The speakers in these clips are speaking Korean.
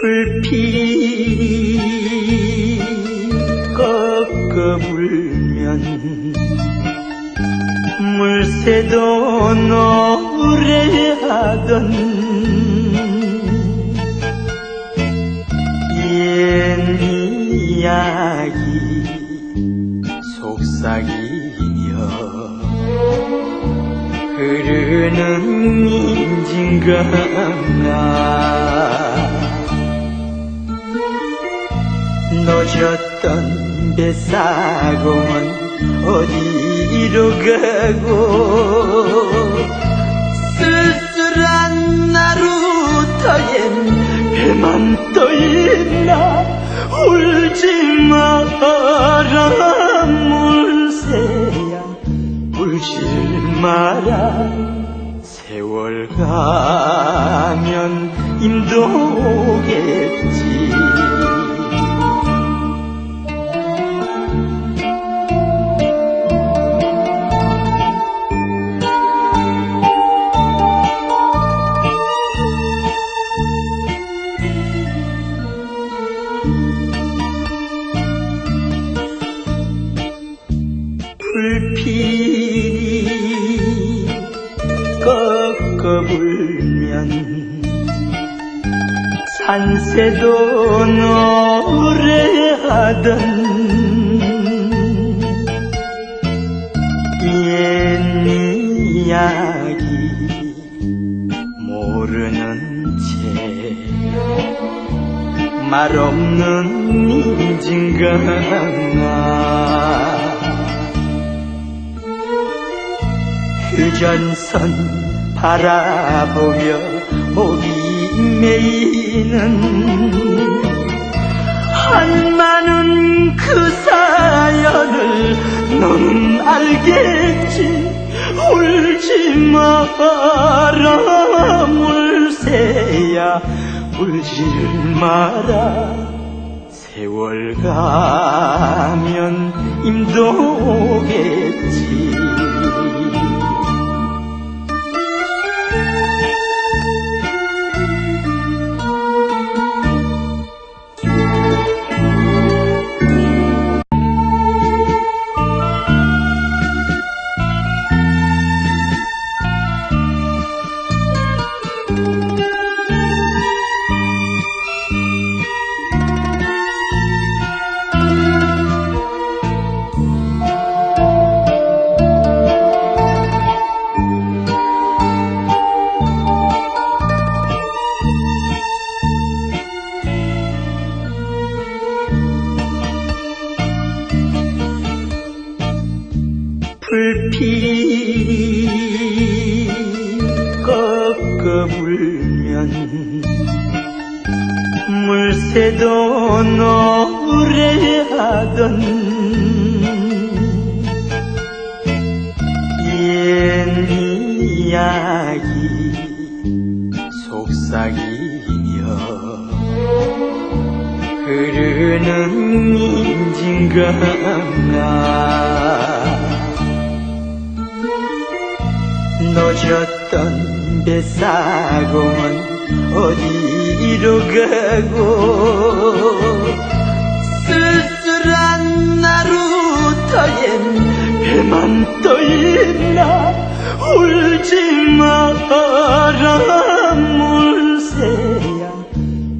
불필이 꺾어 불면 물새도 노래하던 옛 이야기 속삭이며 흐르는 인진강아 노졌던 뱃사공은 어디로 가고 쓸쓸한 나루터엔 배만 떠있나 울지 마라 물새야. 울지 마라. 세월 가면 임도 오 불면 산새도 노래하던 옛 이야기 모르는 채 말없는 인진강아 휴전선 바라보며 목이 메이는 한 많은 그 사연을 너는 알겠지. 울지 마라 물새야. 울지 마라. 세월 가면 임도 오겠지 불필이 꺾어 불면 물새도 노래하던 옛 이야기 속삭이며 흐르는 인진강아 노졌던 뱃사공은 어디로 가고. 쓸쓸한 나루터엔 배만 떠있나. 울지 마라 물새야.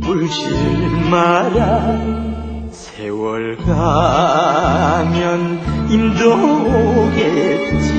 울지 마라. 세월 가면 임도 오겠지